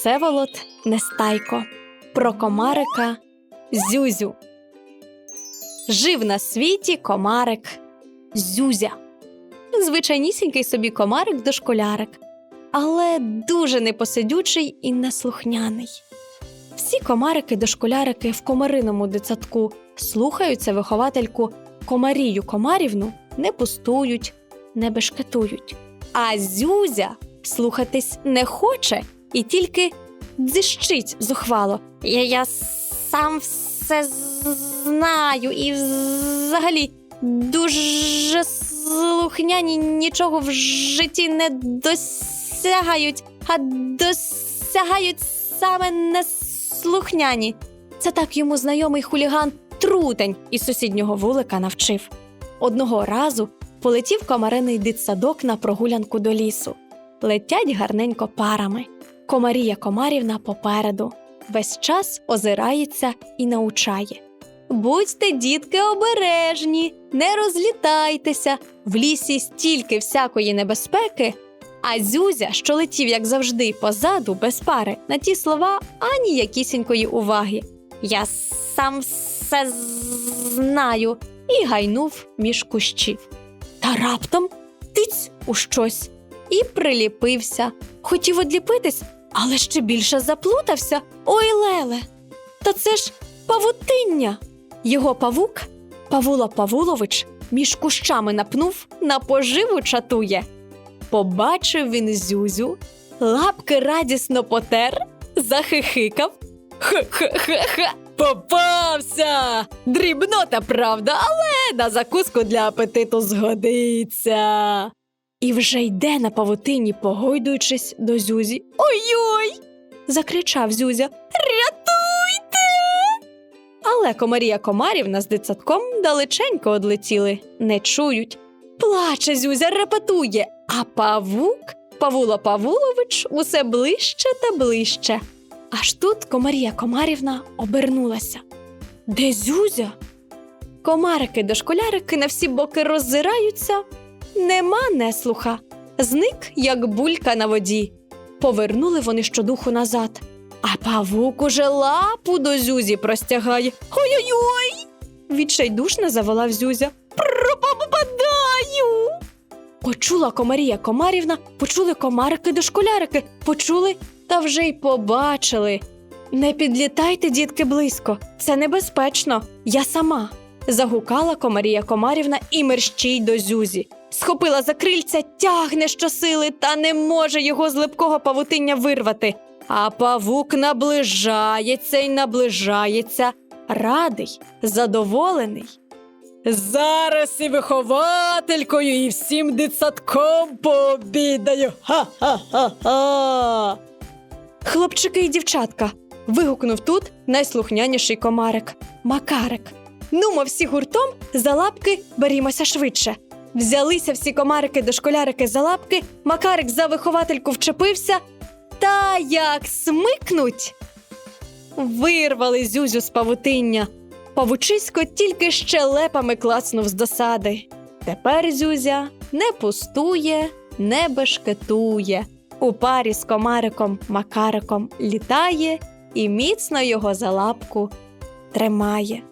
Всеволод Нестайко про комарика Зюзю. Жив на світі комарик Зюзя. Звичайнісінький собі комарик дошколярик, але дуже непосидючий і неслухняний. Всі комарики-дошколярики в комариному дитсадку слухаються виховательку Комарію Комарівну, не пустують, не бешкетують. А Зюзя слухатись не хоче і тільки дзищить зухвало. Я, я сам все знаю і взагалі дуже слухняні нічого в житті не досягають, а досягають саме неслухняні. Це так йому знайомий хуліган Трутень із сусіднього вулика навчив. Одного разу полетів комариний дитсадок на прогулянку до лісу. Летять гарненько парами. Комарія Комарівна попереду. Весь час озирається і научає. Будьте, дітки, обережні, не розлітайтеся. В лісі стільки всякої небезпеки. А Зюзя, що летів, як завжди, позаду, без пари, на ті слова ані якісінької уваги. Я сам все знаю і гайнув між кущів. Та раптом тиць у щось і приліпився. Хотів одліпитись, але ще більше заплутався. Ой, Леле! Та це ж павутиння. Його павук, Павула Павулович, між кущами напнув, на поживу чатує. Побачив він Зюзю, лапки радісно потер, захихикав. Ха-ха-ха-ха! Попався! Дрібнота, правда, але на закуску для апетиту згодиться. І вже йде на павутині, погойдуючись до Зюзі. Ой-ой! закричав Зюзя. Рятуйте! Але Комарія Комарівна з дитсадком далеченько одлетіли, не чують. Плаче Зюзя, репетує, а павук Павуло Павулович усе ближче та ближче. Аж тут Комарія Комарівна обернулася. Де Зюзя? Комарики дошколярики на всі боки роззираються. Нема неслуха. Зник, як булька на воді. Повернули вони щодуху назад. А павук уже лапу до Зюзі простягає. Ой-ой-ой! Відчайдушно заволав Зюзя. Пропадаю! Почула Комарія Комарівна, почули комарики дошколярики, почули та вже й побачили. Не підлітайте, дітки, близько, це небезпечно. Я сама. Загукала Комарія Комарівна і мерщій до Зюзі. Схопила за крильця, тягне щосили, та не може його з липкого павутиння вирвати. А павук наближається й наближається, радий, задоволений. Зараз і вихователькою, і всім дитсадком пообідаю. Ха-ха-ха-ха. Хлопчики і дівчатка. вигукнув тут найслухняніший комарик Макарик. Нумо всі гуртом за лапки берімося швидше. Взялися всі комарики дошколярики за лапки, Макарик за виховательку вчепився. Та як смикнуть. Вирвали зюзю з павутиння. Павучисько тільки щелепами клацнув з досади. Тепер Зюзя не пустує, не бешкетує. У парі з комариком Макариком літає і міцно його за лапку тримає.